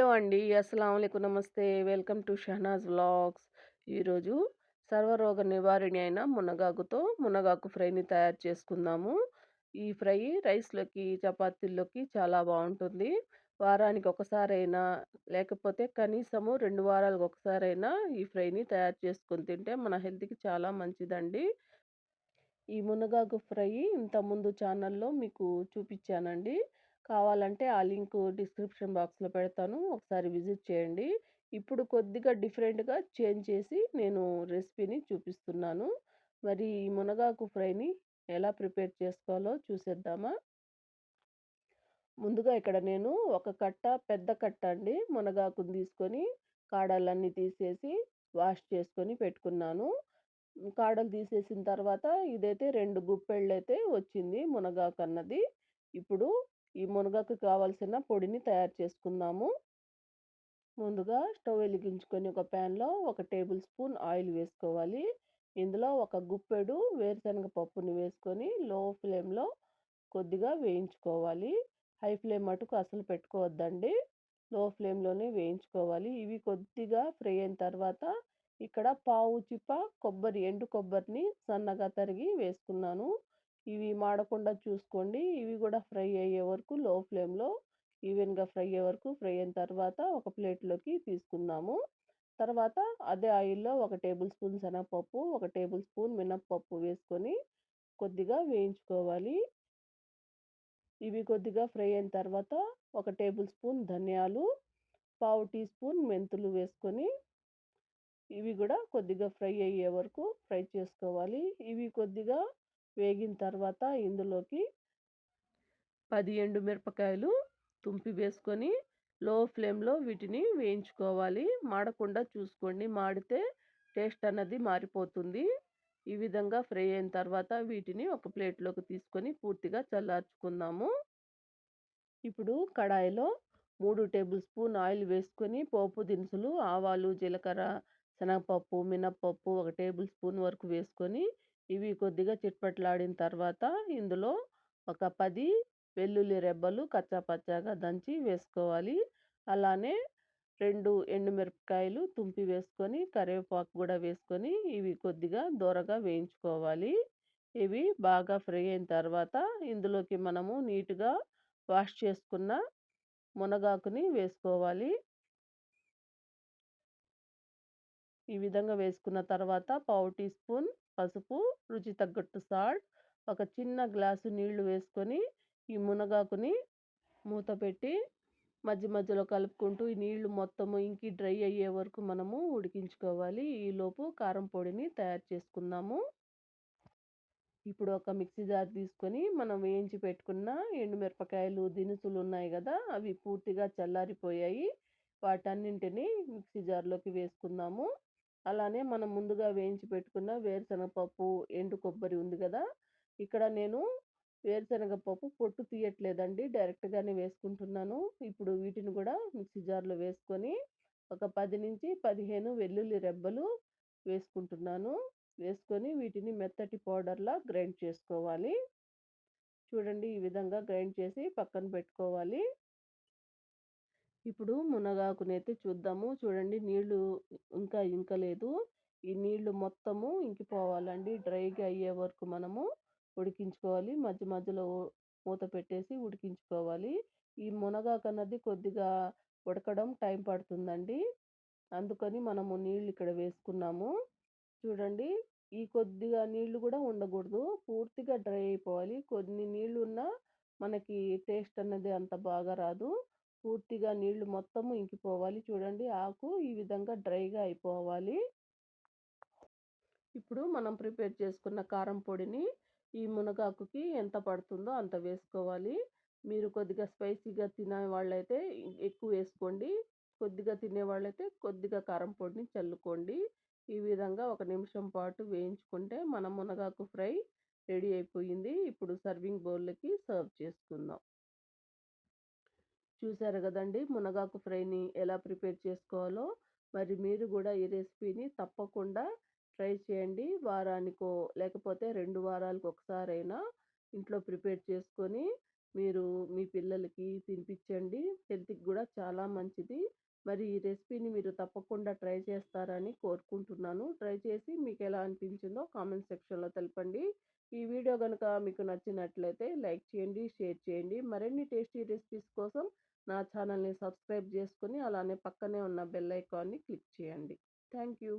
Hello అండి. అస్సలాముఅలైకుం. నమస్తే. Welcome to Shahnaz vlogs. ఈరోజు సర్వరోగ నివారిణి అయిన మునగాకుతో మునగాకు ఫ్రైని తయారు చేసుకుందాము. ఈ ఫ్రై రైస్‌లోకి, చపాతీల్లోకి చాలా బాగుంటుంది వారానికి ఒకసారైనా, లేకపోతే కనీసము రెండు వారాలకు ఒకసారైనా ఈ ఫ్రైని తయారు చేసుకొని తింటే మన హెల్త్‌కి చాలా మంచిదండి. ఈ మునగాకు ఫ్రై ఇంతకుముందు ఛానల్‌లో మీకు చూపించానండి కావాలంటే ఆ లింకు డిస్క్రిప్షన్ బాక్స్‌లో పెడతాను. ఒకసారి విజిట్ చేయండి. ఇప్పుడు కొద్దిగా డిఫరెంట్‌గా చేంజ్ చేసి నేను రెసిపీని చూపిస్తున్నాను. మరి ఈ మునగాకు ఫ్రైని ఎలా ప్రిపేర్ చేసుకోవాలో చూసేద్దామా? ముందుగా ఇక్కడ నేను ఒక కట్ట పెద్ద కట్ట అండి మునగాకుని తీసుకొని కాడలన్నీ తీసేసి వాష్ చేసుకొని పెట్టుకున్నాను. కాడలు తీసేసిన తర్వాత ఇదైతే 2 గుప్పెళ్ళైతే వచ్చింది మునగాకు అన్నది ఇప్పుడు ఈ మునగాకు కావాల్సిన పొడిని తయారు చేసుకుందాము. ముందుగా స్టవ్ వెలిగించుకొని ఒక ప్యాన్‌లో ఒక టేబుల్ స్పూన్ ఆయిల్ వేసుకోవాలి. ఇందులో ఒక గుప్పెడు వేరుశనగ పప్పుని వేసుకొని లో ఫ్లేమ్‌లో కొద్దిగా వేయించుకోవాలి. హై ఫ్లేమ్ మటుకు అసలు పెట్టుకోవద్దండి. లో ఫ్లేమ్‌లోనే వేయించుకోవాలి. ఇవి కొద్దిగా ఫ్రై అయిన తర్వాత ఇక్కడ పావు చిప్ప కొబ్బరి ఎండు కొబ్బరిని సన్నగా తరిగి వేసుకున్నాను. ఇవి మాడకుండా చూసుకోండి. ఇవి కూడా ఫ్రై అయ్యే వరకు లో ఫ్లేమ్‌లో ఈవెన్‌గా ఫ్రై అయ్యే వరకు ఫ్రై అయిన తర్వాత ఒక ప్లేట్‌లోకి తీసుకున్నాము తర్వాత అదే ఆయిల్‌లో ఒక టేబుల్ స్పూన్ శనగపప్పు, ఒక టేబుల్ స్పూన్ మినపప్పు వేసుకొని కొద్దిగా వేయించుకోవాలి. ఇవి కొద్దిగా ఫ్రై అయిన తర్వాత ఒక టేబుల్ స్పూన్ ధనియాలు, పావు టీ స్పూన్ మెంతులు వేసుకొని ఇవి కూడా కొద్దిగా ఫ్రై అయ్యే వరకు ఫ్రై చేసుకోవాలి. ఇవి కొద్దిగా వేగిన తర్వాత ఇందులోకి పది ఎండు మిరపకాయలు తుంపి వేసుకొని లో ఫ్లేమ్‌లో వీటిని వేయించుకోవాలి. మాడకుండా చూసుకోండి. మాడితే టేస్ట్ అన్నది మారిపోతుంది. ఈ విధంగా ఫ్రై అయిన తర్వాత వీటిని ఒక ప్లేట్‌లోకి తీసుకొని పూర్తిగా చల్లార్చుకుందాము. ఇప్పుడు కడాయిలో మూడు టేబుల్ స్పూన్ ఆయిల్ వేసుకొని పోపు దినుసులు, ఆవాలు, జీలకర్ర, శనగపప్పు, మినప్పప్పు ఒక టేబుల్ స్పూన్ వరకు వేసుకొని ఇవి కొద్దిగా చిట్పట్లాడిన తర్వాత ఇందులో ఒక పది వెల్లుల్లి రెబ్బలు కచ్చాపచ్చాగా దంచి వేసుకోవాలి. అలానే రెండు ఎండుమిరపకాయలు తుంపి వేసుకొని కరివేపాకు కూడా వేసుకొని ఇవి కొద్దిగా దోరగా వేయించుకోవాలి. ఇవి బాగా ఫ్రై అయిన తర్వాత ఇందులోకి మనము నీట్‌గా వాష్ చేసుకున్న మునగాకుని వేసుకోవాలి. ఈ విధంగా వేసుకున్న తర్వాత పావు టీ స్పూన్ పసుపు, రుచి తగ్గట్టు సాల్ట్, ఒక చిన్న గ్లాసు నీళ్ళు వేసుకొని ఈ మునగాకుని మూత పెట్టి మధ్య మధ్యలో కలుపుకుంటూ ఈ నీళ్ళు మొత్తము ఇంకి డ్రై అయ్యే వరకు మనము ఉడికించుకోవాలి. ఈలోపు కారం పొడిని తయారు చేసుకుందాము. ఇప్పుడు ఒక మిక్సీ జార్ తీసుకొని మనం వేయించి పెట్టుకున్న ఎండుమిరపకాయలు, దినుసులు ఉన్నాయి కదా! అవి పూర్తిగా చల్లారిపోయాయి. వాటన్నింటిని మిక్సీ జార్‌లోకి వేసుకుందాము. అలానే మనం ముందుగా వేయించి పెట్టుకున్న వేరుశనగపప్పు, ఎండు కొబ్బరి ఉంది కదా! ఇక్కడ నేను వేరుశనగ పప్పు పొట్టు తీయట్లేదండి. డైరెక్ట్‌గానే వేసుకుంటున్నాను. ఇప్పుడు వీటిని కూడా మిక్సీ జార్‌లో వేసుకొని ఒక 10-15 వెల్లుల్లి రెబ్బలు వేసుకుంటున్నాను. వేసుకొని వీటిని మెత్తటి పౌడర్‌లా గ్రైండ్ చేసుకోవాలి. చూడండి ఈ విధంగా గ్రైండ్ చేసి పక్కన పెట్టుకోవాలి. ఇప్పుడు మునగాకునైతే చూద్దాము. చూడండి నీళ్ళు ఇంకా ఇంకలేదు. ఈ నీళ్ళు మొత్తము ఇంకిపోవాలండి. డ్రైగా అయ్యే వరకు మనము ఉడికించుకోవాలి. మధ్య మధ్యలో మూత పెట్టేసి ఉడికించుకోవాలి. ఈ మునగాకు అన్నది కొద్దిగా ఉడకడం టైం పడుతుందండి. అందుకని మనము నీళ్ళు ఇక్కడ వేసుకున్నాము. చూడండి ఈ కొద్దిగా నీళ్ళు కూడా ఉండకూడదు. పూర్తిగా డ్రై అయిపోవాలి. కొన్ని నీళ్ళు ఉన్నా మనకి టేస్ట్ అన్నది అంత బాగా రాదు. పూర్తిగా నీళ్ళు మొత్తము ఇంకిపోవాలి. చూడండి ఆకు ఈ విధంగా డ్రైగా అయిపోవాలి. ఇప్పుడు మనం ప్రిపేర్ చేసుకున్న కారం పొడిని ఈ మునగాకుకి ఎంత పడుతుందో అంత వేసుకోవాలి. మీరు కొద్దిగా స్పైసీగా తినే వాళ్ళైతే ఎక్కువ వేసుకోండి. కొద్దిగా తినేవాళ్ళైతే కొద్దిగా కారం పొడిని చల్లుకోండి. ఈ విధంగా ఒక నిమిషం పాటు వేయించుకుంటే మన మునగాకు ఫ్రై రెడీ అయిపోయింది. ఇప్పుడు సర్వింగ్ బౌల్‌లోకి సర్వ్ చేసుకుందాం. చూసారు కదండీ మునగాకు ఫ్రైని ఎలా ప్రిపేర్ చేసుకోవాలో. మరి మీరు కూడా ఈ రెసిపీని తప్పకుండా ట్రై చేయండి. వారానికో లేకపోతే రెండు వారాలకు ఒకసారైనా ఇంట్లో ప్రిపేర్ చేసుకొని మీరు మీ పిల్లలకి తినిపించండి హెల్త్‌కి కూడా చాలా మంచిది. మరి ఈ రెసిపీని మీరు తప్పకుండా ట్రై చేస్తారని కోరుకుంటున్నాను. ట్రై చేసి మీకు ఎలా అనిపించిందో కామెంట్ సెక్షన్‌లో తెలపండి. ఈ వీడియో కనుక మీకు నచ్చినట్లయితే లైక్ చేయండి, షేర్ చేయండి. మరిన్ని టేస్టీ రెసిపీస్ కోసం నా ఛానల్‌ని సబ్స్క్రైబ్ చేసుకొని, అలానే పక్కనే ఉన్న బెల్ ఐకాన్‌ని క్లిక్ చేయండి. Thank you.